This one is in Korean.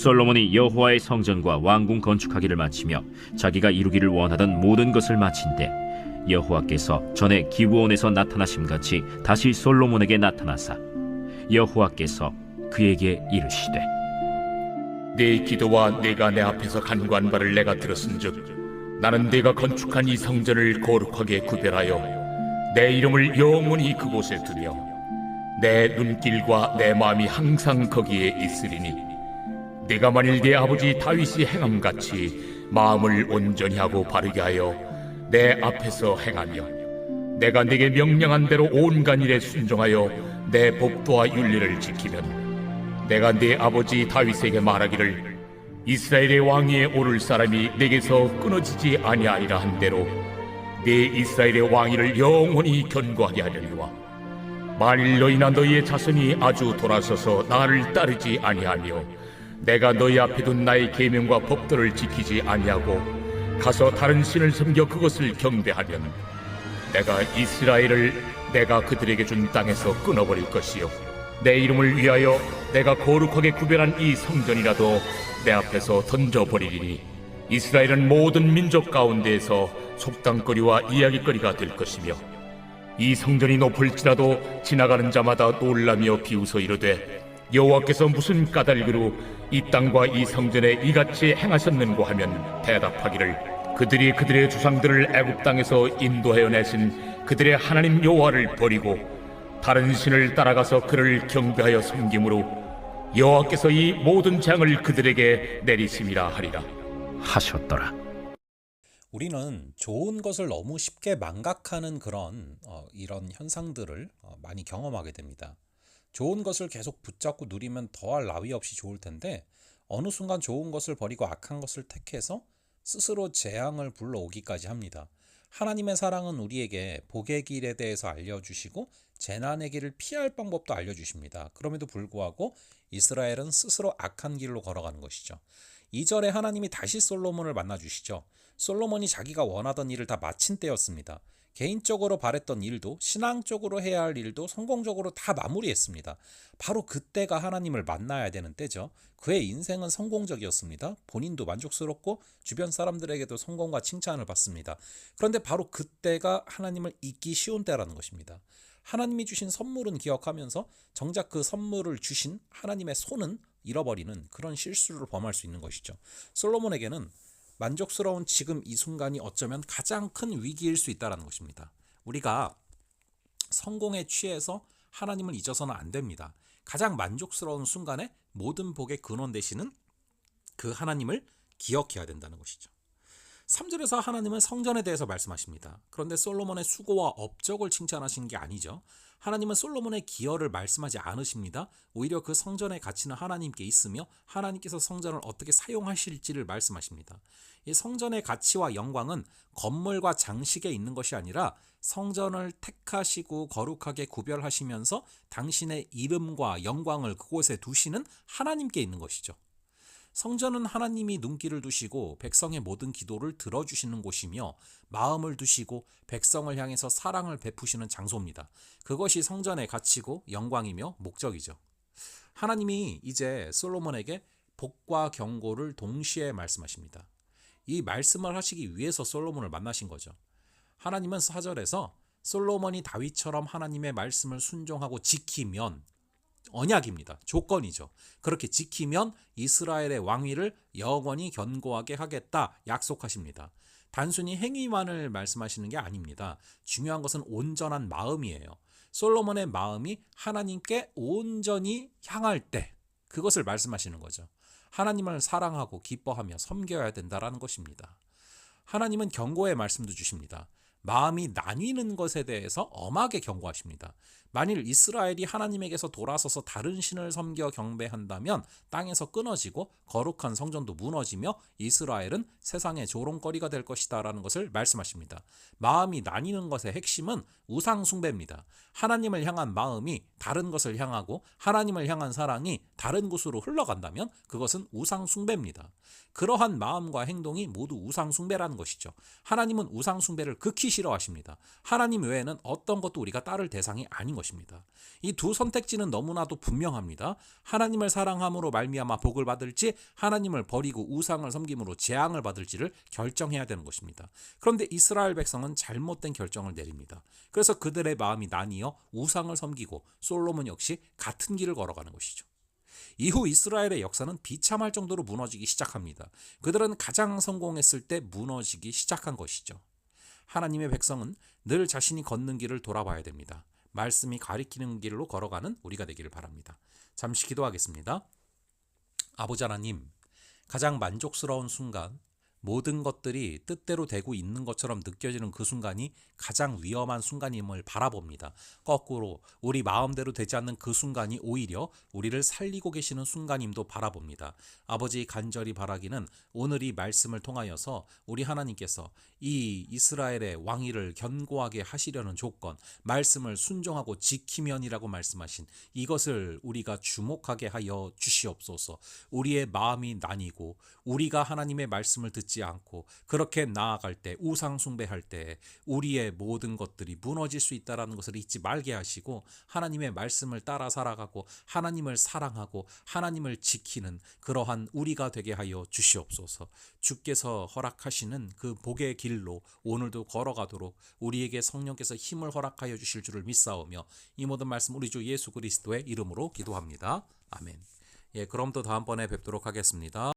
솔로몬이 여호와의 성전과 왕궁 건축하기를 마치며 자기가 이루기를 원하던 모든 것을 마친 때 여호와께서 전에 기브온에서 나타나심 같이 다시 솔로몬에게 나타나사 여호와께서 그에게 이르시되 네 기도와 내가 내 앞에서 간구한 바를 내가 들었은즉 나는 내가 건축한 이 성전을 거룩하게 구별하여 내 이름을 영원히 그곳에 두며 내 눈길과 내 마음이 항상 거기에 있으리니 내가 만일 내 아버지 다윗이 행함같이 마음을 온전히 하고 바르게 하여 내 앞에서 행하며 내가 네게 명령한 대로 온갖 일에 순종하여 내 법도와 윤리를 지키면 내가 네 아버지 다윗에게 말하기를 이스라엘의 왕위에 오를 사람이 내게서 끊어지지 아니하리라 한 대로 네 이스라엘의 왕위를 영원히 견고하게 하려니와 만일 너희나 너희의 자손이 아주 돌아서서 나를 따르지 아니하며 내가 너희 앞에 둔 나의 계명과 법도를 지키지 아니하고 가서 다른 신을 섬겨 그것을 경배하면 내가 이스라엘을 내가 그들에게 준 땅에서 끊어버릴 것이요. 내 이름을 위하여 내가 거룩하게 구별한 이 성전이라도 내 앞에서 던져버리리니 이스라엘은 모든 민족 가운데에서 속담거리와 이야기거리가 될 것이며 이 성전이 높을지라도 지나가는 자마다 놀라며 비웃어 이르되 여호와께서 무슨 까닭으로 이 땅과 이 성전에 이같이 행하셨는고 하면 대답하기를 그들이 그들의 주상들을 애굽 땅에서 인도하여 내신 그들의 하나님 여호와를 버리고 다른 신을 따라가서 그를 경배하여 섬김으로 여호와께서 이 모든 재앙을 그들에게 내리심이라 하리라. 하셨더라 우리는 좋은 것을 너무 쉽게 망각하는 그런 어, 이런 현상들을 어, 많이 경험하게 됩니다. 좋은 것을 계속 붙잡고 누리면 더할 나위 없이 좋을 텐데 어느 순간 좋은 것을 버리고 악한 것을 택해서 스스로 재앙을 불러오기까지 합니다. 하나님의 사랑은 우리에게 복의 길에 대해서 알려주시고 재난의 길을 피할 방법도 알려주십니다. 그럼에도 불구하고 이스라엘은 스스로 악한 길로 걸어가는 것이죠. 2절에 하나님이 다시 솔로몬을 만나 주시죠. 솔로몬이 자기가 원하던 일을 다 마친 때였습니다. 개인적으로 바랬던 일도 신앙적으로 해야 할 일도 성공적으로 다 마무리했습니다. 바로 그때가 하나님을 만나야 되는 때죠. 그의 인생은 성공적이었습니다. 본인도 만족스럽고 주변 사람들에게도 성공과 칭찬을 받습니다. 그런데 바로 그때가 하나님을 잊기 쉬운 때라는 것입니다. 하나님이 주신 선물은 기억하면서 정작 그 선물을 주신 하나님의 손은 잃어버리는 그런 실수를 범할 수 있는 것이죠. 솔로몬에게는 만족스러운 지금 이 순간이 어쩌면 가장 큰 위기일 수 있다는 것입니다. 우리가 성공에 취해서 하나님을 잊어서는 안 됩니다. 가장 만족스러운 순간에 모든 복의 근원 되시는 그 하나님을 기억해야 된다는 것이죠. 3절에서 하나님은 성전에 대해서 말씀하십니다. 그런데 솔로몬의 수고와 업적을 칭찬하신 게 아니죠. 하나님은 솔로몬의 기여를 말씀하지 않으십니다. 오히려 그 성전의 가치는 하나님께 있으며 하나님께서 성전을 어떻게 사용하실지를 말씀하십니다. 이 성전의 가치와 영광은 건물과 장식에 있는 것이 아니라 성전을 택하시고 거룩하게 구별하시면서 당신의 이름과 영광을 그곳에 두시는 하나님께 있는 것이죠. 성전은 하나님이 눈길을 두시고 백성의 모든 기도를 들어주시는 곳이며 마음을 두시고 백성을 향해서 사랑을 베푸시는 장소입니다. 그것이 성전의 가치고 영광이며 목적이죠. 하나님이 이제 솔로몬에게 복과 경고를 동시에 말씀하십니다. 이 말씀을 하시기 위해서 솔로몬을 만나신 거죠. 하나님은 사절에서 솔로몬이 다윗처럼 하나님의 말씀을 순종하고 지키면 언약입니다. 조건이죠. 그렇게 지키면 이스라엘의 왕위를 영원히 견고하게 하겠다 약속하십니다. 단순히 행위만을 말씀하시는 게 아닙니다. 중요한 것은 온전한 마음이에요. 솔로몬의 마음이 하나님께 온전히 향할 때 그것을 말씀하시는 거죠. 하나님을 사랑하고 기뻐하며 섬겨야 된다라는 것입니다. 하나님은 경고의 말씀도 주십니다. 마음이 나뉘는 것에 대해서 엄하게 경고하십니다. 만일 이스라엘이 하나님에게서 돌아서서 다른 신을 섬겨 경배한다면 땅에서 끊어지고 거룩한 성전도 무너지며 이스라엘은 세상의 조롱거리가 될 것이다라는 것을 말씀하십니다. 마음이 나뉘는 것의 핵심은 우상 숭배입니다. 하나님을 향한 마음이 다른 것을 향하고 하나님을 향한 사랑이 다른 곳으로 흘러간다면 그것은 우상 숭배입니다. 그러한 마음과 행동이 모두 우상 숭배라는 것이죠. 하나님은 우상 숭배를 극히 싫어하십니다. 하나님 외에는 어떤 것도 우리가 따를 대상이 아닌 것입니다. 이 두 선택지는 너무나도 분명합니다. 하나님을 사랑함으로 말미암아 복을 받을지 하나님을 버리고 우상을 섬김으로 재앙을 받을지를 결정해야 되는 것입니다. 그런데 이스라엘 백성은 잘못된 결정을 내립니다. 그래서 그들의 마음이 나뉘어 우상을 섬기고 솔로몬 역시 같은 길을 걸어가는 것이죠. 이후 이스라엘의 역사는 비참할 정도로 무너지기 시작합니다. 그들은 가장 성공했을 때 무너지기 시작한 것이죠. 하나님의 백성은 늘 자신이 걷는 길을 돌아봐야 됩니다. 말씀이 가리키는 길로 걸어가는 우리가 되기를 바랍니다. 잠시 기도하겠습니다. 아버지 하나님, 가장 만족스러운 순간, 모든 것들이 뜻대로 되고 있는 것처럼 느껴지는 그 순간이 가장 위험한 순간임을 바라봅니다. 거꾸로 우리 마음대로 되지 않는 그 순간이 오히려 우리를 살리고 계시는 순간임도 바라봅니다. 아버지 간절히 바라기는 오늘 이 말씀을 통하여서 우리 하나님께서 이 이스라엘의 왕위를 견고하게 하시려는 조건, 말씀을 순종하고 지키면이라고 말씀하신 이것을 우리가 주목하게 하여 주시옵소서. 우리의 마음이 나뉘고 우리가 하나님의 말씀을 듣지 않고 그렇게 나아갈 때 우상 숭배할 때 우리의 모든 것들이 무너질 수 있다라는 것을 잊지 말게 하시고 하나님의 말씀을 따라 살아가고 하나님을 사랑하고 하나님을 지키는 그러한 우리가 되게 하여 주시옵소서. 주께서 허락하시는 그 복의 길로 오늘도 걸어가도록 우리에게 성령께서 힘을 허락하여 주실 줄을 믿사오며 이 모든 말씀 우리 주 예수 그리스도의 이름으로 기도합니다. 아멘. 예, 그럼 또 다음번에 뵙도록 하겠습니다.